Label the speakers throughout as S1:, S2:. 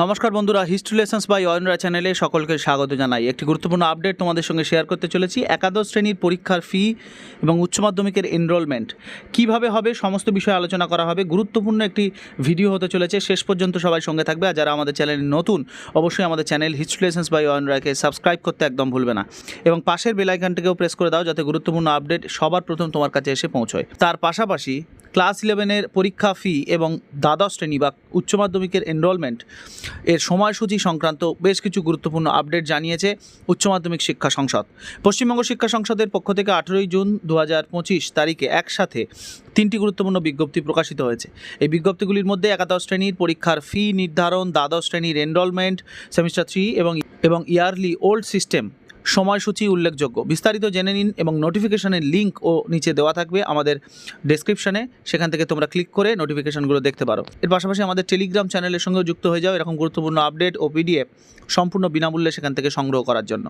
S1: নমস্কার বন্ধুরা history lessons by অয়নরা চ্যানেলে সকলকে স্বাগত জানাই। একটি গুরুত্বপূর্ণ আপডেট তোমাদের সঙ্গে শেয়ার করতে চলেছি। একাদশ শ্রেণির পরীক্ষার ফি এবং উচ্চ মাধ্যমিকের এনরোলমেন্ট কীভাবে হবে, সমস্ত বিষয়ে আলোচনা করা হবে। গুরুত্বপূর্ণ একটি ভিডিও হতে চলেছে। শেষ পর্যন্ত সবাই সঙ্গে থাকবে। আর যারা আমাদের চ্যানেলে নতুন, অবশ্যই আমাদের চ্যানেল হিস্ট্রি লেসন্স বাই অয়নরাকে সাবস্ক্রাইব করতে একদম ভুলবে না। এবং পাশের বেলাইকানটিকেও প্রেস করে দাও, যাতে গুরুত্বপূর্ণ আপডেট সবার প্রথম তোমার কাছে এসে পৌঁছয়। তার পাশাপাশি ক্লাস ইলেভেনের পরীক্ষা ফি এবং দ্বাদশ শ্রেণি বা উচ্চ মাধ্যমিকের এনরোলমেন্ট এর সময়সূচি সংক্রান্ত বেশ কিছু গুরুত্বপূর্ণ আপডেট জানিয়েছে উচ্চ মাধ্যমিক শিক্ষা সংসদ। পশ্চিমবঙ্গ শিক্ষা সংসদের পক্ষ থেকে আঠেরোই জুন দু হাজার পঁচিশ তারিখে একসাথে তিনটি গুরুত্বপূর্ণ বিজ্ঞপ্তি প্রকাশিত হয়েছে। এই বিজ্ঞপ্তিগুলির মধ্যে একাদশ শ্রেণির পরীক্ষার ফি নির্ধারণ, দ্বাদশ শ্রেণির এনরোলমেন্ট সেমিস্টার থ্রি এবং এবং ইয়ারলি ওল্ড সিস্টেম সময়সূচি উল্লেখযোগ্য। বিস্তারিত জেনে নিন এবং নোটিফিকেশানের লিঙ্ক ও নিচে দেওয়া থাকবে আমাদের ডেসক্রিপশনে সেখান থেকে তোমরা ক্লিক করে নোটিফিকেশানগুলো দেখতে পারো। এর পাশাপাশি আমাদের টেলিগ্রাম চ্যানেলের সঙ্গেও যুক্ত হয়ে যাও এরকম গুরুত্বপূর্ণ আপডেট ও পিডিএফ সম্পূর্ণ বিনামূল্যে সেখান থেকে সংগ্রহ করার জন্য।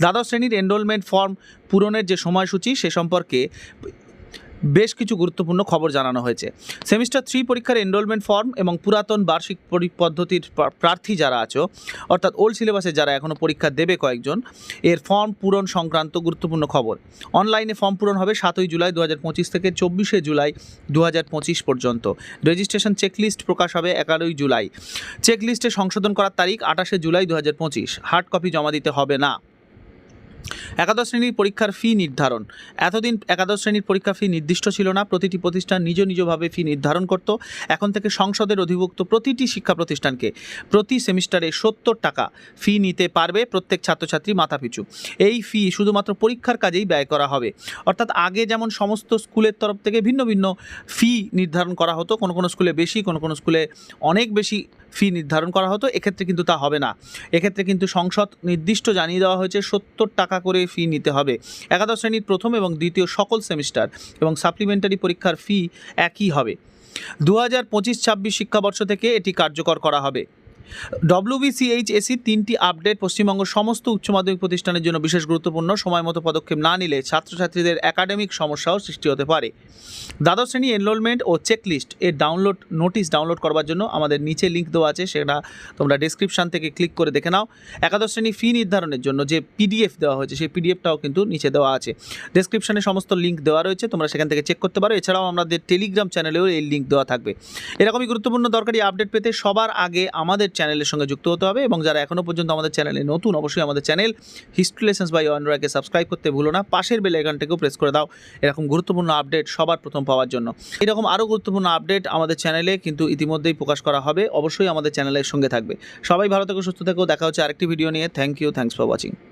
S1: দ্বাদশ শ্রেণির এনরোলমেন্ট ফর্ম পূরণের যে সময়সূচি সে সম্পর্কে বেশ কিছু গুরুত্বপূর্ণ খবর জানানো হয়েছে। সেমিস্টার থ্রি পরীক্ষার এনরোলমেন্ট ফর্ম এবং পুরাতন বার্ষিক পদ্ধতির প্রার্থী যারা আছো, অর্থাৎ ওল্ড সিলেবাসে যারা এখনও পরীক্ষা দেবে কয়েকজন, এর ফর্ম পূরণ সংক্রান্ত গুরুত্বপূর্ণ খবর। অনলাইনে ফর্ম পূরণ হবে সাতই জুলাই দু হাজার পঁচিশ থেকে চব্বিশে জুলাই দু হাজার পঁচিশ পর্যন্ত। রেজিস্ট্রেশন চেকলিস্ট প্রকাশ হবে এগারোই জুলাই। চেকলিস্টে সংশোধন করার তারিখ আঠাশে জুলাই দু হাজার পঁচিশ। হার্ড কপি জমা দিতে হবে না। একাদশ শ্রেণির পরীক্ষার ফি নির্ধারণ। এতদিন একাদশ শ্রেণির পরীক্ষা ফি নির্দিষ্ট ছিল না, প্রতিটি প্রতিষ্ঠান নিজ নিজভাবে ফি নির্ধারণ করত। এখন থেকে সংসদের অধিভুক্ত প্রতিটি শিক্ষা প্রতিষ্ঠানকে প্রতি সেমিস্টারে সত্তর টাকা ফি নিতে পারবে প্রত্যেক ছাত্রছাত্রী মাথাপিছু। এই ফি শুধুমাত্র পরীক্ষার কাজেই ব্যয় করা হবে। অর্থাৎ আগে যেমন সমস্ত স্কুলের তরফ থেকে ভিন্ন ভিন্ন ফি নির্ধারণ করা হতো, কোনো কোনো স্কুলে বেশি, কোনো কোনো স্কুলে অনেক বেশি ফি নির্ধারণ করা হতো, এক্ষেত্রে কিন্তু তা হবে না। এক্ষেত্রে কিন্তু সংসদ নির্দিষ্ট জানিয়ে দেওয়া হয়েছে, সত্তর টাকা করে ফি নিতে হবে। একাদশ শ্রেণির প্রথম এবং দ্বিতীয় সকল সেমিস্টার এবং সাপ্লিমেন্টারি পরীক্ষার ফি একই হবে। দু হাজার পঁচিশ ছাব্বিশ শিক্ষাবর্ষ থেকে এটি কার্যকর করা হবে। ডব্লিউবিসিএইচএসি তিনটি আপডেট পশ্চিমবঙ্গ সমস্ত উচ্চ মাধ্যমিক প্রতিষ্ঠানের জন্য বিশেষ গুরুত্বপূর্ণ। সময় মতো পদক্ষেপ না নিলে ছাত্রছাত্রীদের একাডেমিক সমস্যাও সৃষ্টি হতে পারে। দ্বাদশ শ্রেণি এনরোলমেন্ট ও চেকলিস্ট এর ডাউনলোড নোটিশ ডাউনলোড করবার জন্য আমাদের নিচে লিঙ্ক দেওয়া আছে, সেটা তোমরা ডিসক্রিপশন থেকে ক্লিক করে দেখে নাও। একাদশ শ্রেণি ফি নির্ধারণের জন্য যে পিডিএফ দেওয়া হয়েছে, সেই পিডিএফটাও কিন্তু নিচে দেওয়া আছে। ডেসক্রিপশনে সমস্ত লিঙ্ক দেওয়া রয়েছে, তোমরা সেখান থেকে চেক করতে পারো। এছাড়াও আমাদের টেলিগ্রাম চ্যানেলেও এই লিঙ্ক দেওয়া থাকবে। এরকমই গুরুত্বপূর্ণ দরকারি আপডেট পেতে সবার আগে আমাদের চ্যানেলের সঙ্গে যুক্ত হতে হবে এবং যারা এখনও পর্যন্ত আমাদের চ্যানেলে নতুন, অবশ্যই আমাদের চ্যানেল হিস্ট্রি লেসেন্স বাই অনরাকে সাবস্ক্রাইব করতে ভুলো না। পাশের বেল আইকনটাকেও প্রেস করে দাও এরকম গুরুত্বপূর্ণ আপডেট সবার প্রথম পাওয়ার জন্য। এরকম আরও গুরুত্বপূর্ণ আপডেট আমাদের চ্যানেলে কিন্তু ইতিমধ্যেই প্রকাশ করা হবে। অবশ্যই আমাদের চ্যানেলের সঙ্গে থাকবে। সবাই ভালো থেকো, সুস্থ থেকো। দেখা হচ্ছে আরেকটি ভিডিও নিয়ে। Thank you thanks for watching